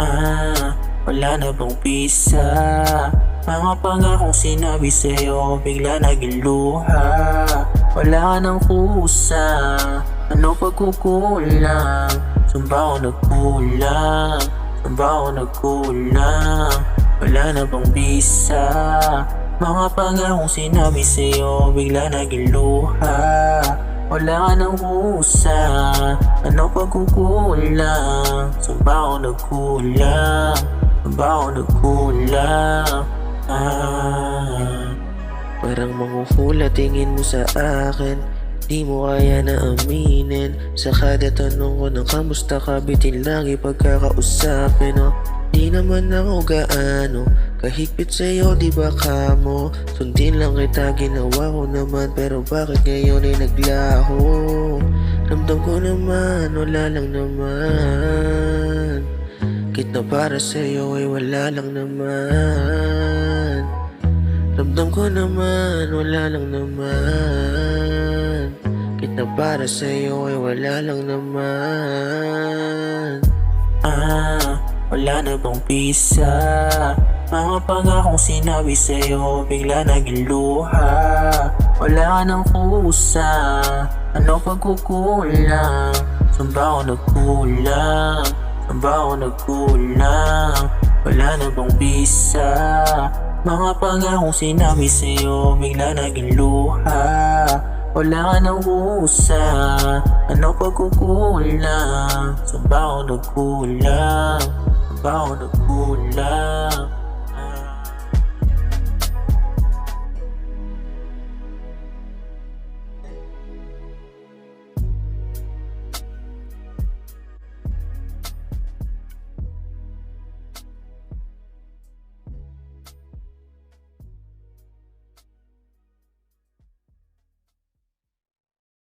Ah, wala na bang pisa? Mga pangakong sinabi sa'yo Bigla naging luha. Wala ka ng kusa Ano pagkukulang? Saan ba ako nagkulang? Saan ba ako nagkulang? Wala na bang bisa Mga pangakong sinabi sa'yo Bigla naging luha wala ka ng husa Ano pagkukulang Saan ba ako nagkulang Saan ba ako nagkulang ah. Parang manguhula tingin mo sa akin. Di mo kaya na aminin. Sa kada tanong ko ng kamusta ka? Bitin lagi pagkakausapin oh. Di naman ako gaano Kahigpit sa'yo di ba kamo? Sundin lang kita ginawa ko naman Pero bakit ngayon ay naglaho? Ramdam ko naman wala lang naman. Kit na para sa'yo ay wala lang naman. Ramdam ko naman, wala lang naman. Kita para sa'yo ay wala lang naman. Ah, wala na bang pisa Mga pangakong sinabi sa'yo Bigla naging luha Wala ka ng kusa Ano pagkukulang? Saan ba ako nagkulang? Saan ba ako nagkulang? Wala na bang bisa? Mga pangakong sinabi sa'yo Bigla naging luha wala ka ng husa Ano pagkukulang? Saan ba ako nagkulang Saan ba ako nagkulang